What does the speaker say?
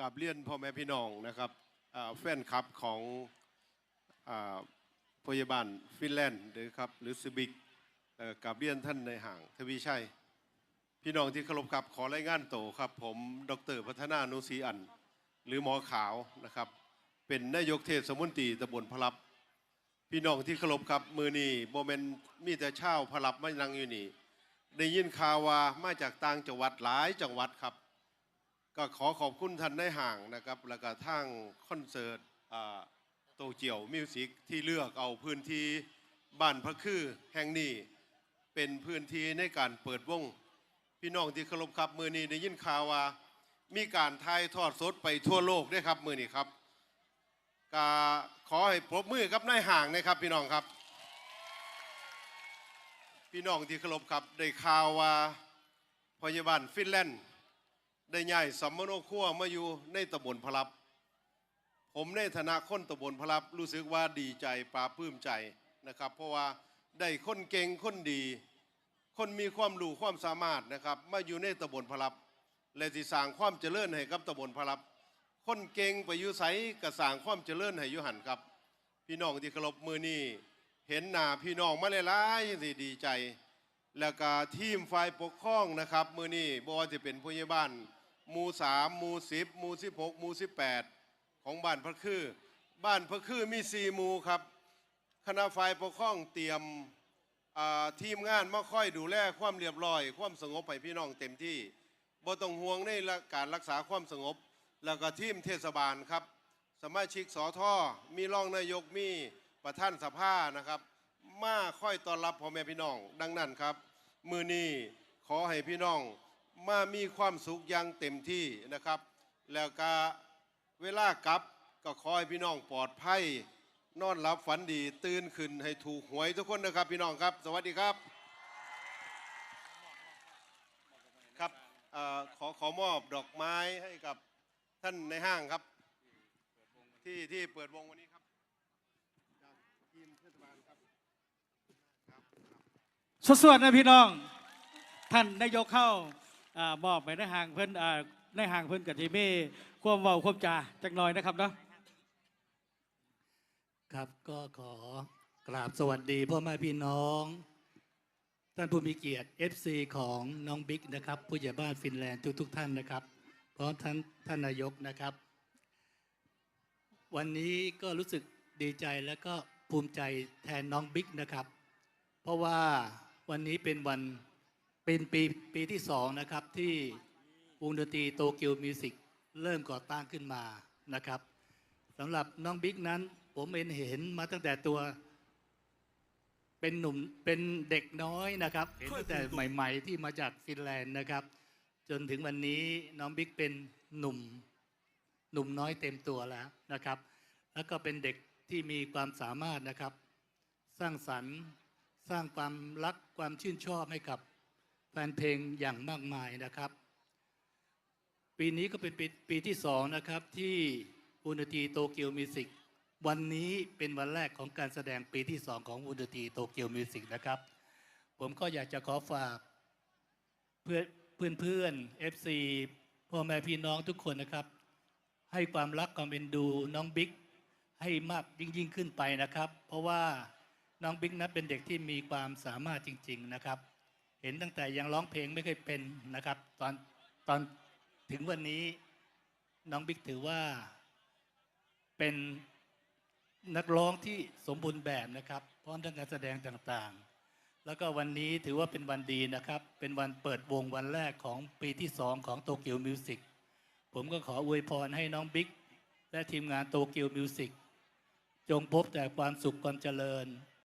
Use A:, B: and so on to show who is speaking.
A: กับเลียนพ่อแม่พี่น้องนะครับแฟนคลับของอพยาบาลฟินแลนด์หรือครับหรือสบิกกับเลียนท่านในห่างทวีชัย พี่น้องที่เคารพครับขอรายงานโตครับ ผมดรพัฒนานุศรีอัน หรือหมอขาวนะครับ เป็นนายกเทศมนตรีตำบลพลับ พี่น้องที่เคารพครับมือนีโมเมนมีแต่เช่าพลับไม่นั่งอยู่นี่ได้ยินข่าวว่ามาจากต่างจังหวัดหลายจังหวัดครับ ก็ขอขอบคุณท่านในห่างนะครับ แล้วก็ทางคอนเสิร์ตโตเจียวมิวสิกที่เลือกเอาพื้นที่บ้านพระคือแห่งนี้เป็นพื้นที่ในการเปิดวง พี่น้องที่เคารพครับมือนี้ได้ยินข่าวว่า มีการถ่ายทอดสดไปทั่วโลกด้วยครับมือนี้ครับก็ขอให้ปรบมือกับนายห่างนะครับพี่น้องครับ พี่น้องที่เคารพครับได้ข่าวว่าพยาบาลฟินแลนด์ ได้ย้ายสัมมโนครัวมาอยู่ในตำบลพลับ ผมในฐานะคนตำบลพลับ รู้สึกว่าดีใจปลาปลื้มใจนะครับ เพราะว่าได้คนเก่งคนดี คนมีความรู้ความสามารถนะครับ มาอยู่ในตำบลพลับ และที่สร้างความเจริญให้กับตำบลพลับ คนเก่งไปอยู่ไสกระสร้างความเจริญให้ยู่หันครับ พี่น้องที่เคารพมือนี้เห็นหน้าพี่น้องมาหลายๆสิดีใจ แล้วก็ทีมฝ่ายปกครองนะครับมือนี้บว่าจะเป็นผู้ใหญ่บ้านหมู่สามหมู่สิบหมู่สิบหกหมู่สิบแปดของบ้านพระคือ บ้านพระคือมีสี่หมู่ครับ คณะฝ่ายปกครองเตรียมทีมงานมาค่อยดูแลความเรียบร้อย ความสงบให้พี่น้องเต็มที่บ่ต้องห่วงในการรักษาความสงบ แล้วก็ทีมเทศบาลครับ สมาชิกสอทอมีรองนายกมีประท่านสภานะครับ มาค่อยต้อนรับพ่อแม่พี่น้อง ดังนั้นครับ มือนี้ขอให้พี่น้องมามีความสุขอย่างเต็มที่นะครับ แล้วก็เวลากลับก็ขอให้พี่น้องปลอดภัย นอนหลับฝันดีตื่นขึ้นให้ถูกหวยทุกคนนะครับ พี่น้องครับ สวัสดีครับครับเออขอขอมอบดอกไม้ให้กับท่านในห้างครับ ที่ที่เปิดวงวันนี้ครับจากทีมเทศบาลครับ
B: สวดๆนะพี่น้อง ท่านนายกเข้าอามอบไปในห่างเพิ่นอ่าในห่างเพิ่นกับทีม่ความเว้าความจาจักหน่อยนะครับเนาะ
C: ครับก็ขอกราบสวัสดีพ่อแม่พี่น้อง ท่านผู้มีเกียรติ FC ของน้องบิ๊กนะครับ ผู้ใหญ่บ้านฟินแลนด์ทุกๆท่านนะครับพร้อมท่านท่านนายกนะครับ วันนี้ก็รู้สึกดีใจและก็ภูมิใจแทนน้องบิ๊กนะครับ เพราะว่า วันนี้เป็นวันเป็นปีปีที่สองนะครับที่วงดนตรีโตเกียวมิวสิกเริ่มก่อตั้งขึ้นมานะครับสำหรับน้องบิ๊กนั้น ผมเองเห็นมาตั้งแต่ตัว เป็นหนุ่มเป็นเด็กน้อยนะครับเห็นตั้งแต่ใหม่ ๆ ที่มาจากฟินแลนด์นะครับ จนถึงวันนี้น้องบิ๊กเป็นหนุ่มหนุ่มน้อยเต็มตัวแล้วนะครับ แล้วก็เป็นเด็กที่มีความสามารถนะครับ สร้างสรรค์ สร้างความรักความชื่นชอบให้กับแฟนเพลงอย่างมากมายนะครับ ปีนี้ก็เป็นปีปีที่สองนะครับที่อุนตีโตเกียวมิวสิกวันนี้เป็นวันแรกของการแสดงปีที่สองของอุนตีโตเกียวมิวสิกนะครับ ผมก็อยากจะขอฝากเพื่อนเพื่อนเพื่อนเอฟซีพ่อแม่พี่น้องทุกคนนะครับ ให้ความรักความเป็นดูน้องบิ๊กให้มากยิ่งยิ่งขึ้นไปนะครับ เพราะว่า น้องบิ๊กนั้นเป็นเด็กที่มีความสามารถจริง ๆนะครับ เห็นตั้งแต่ยังร้องเพลงไม่เคยเป็นนะครับ ตอนตอนถึงวันนี้น้องบิ๊กถือว่าเป็นนักร้องที่สมบูรณ์แบบนะครับ พร้อมทั้งการแสดงต่างๆ แล้วก็วันนี้ถือว่าเป็นวันดีนะครับ เป็นวันเปิดวงวันแรกของปีที่สองของโตเกียวมิวสิกผมก็ขออวยพรให้น้องบิ๊กและทีมงานโตเกียวมิวสิกจงพบแต่ความสุขความเจริญ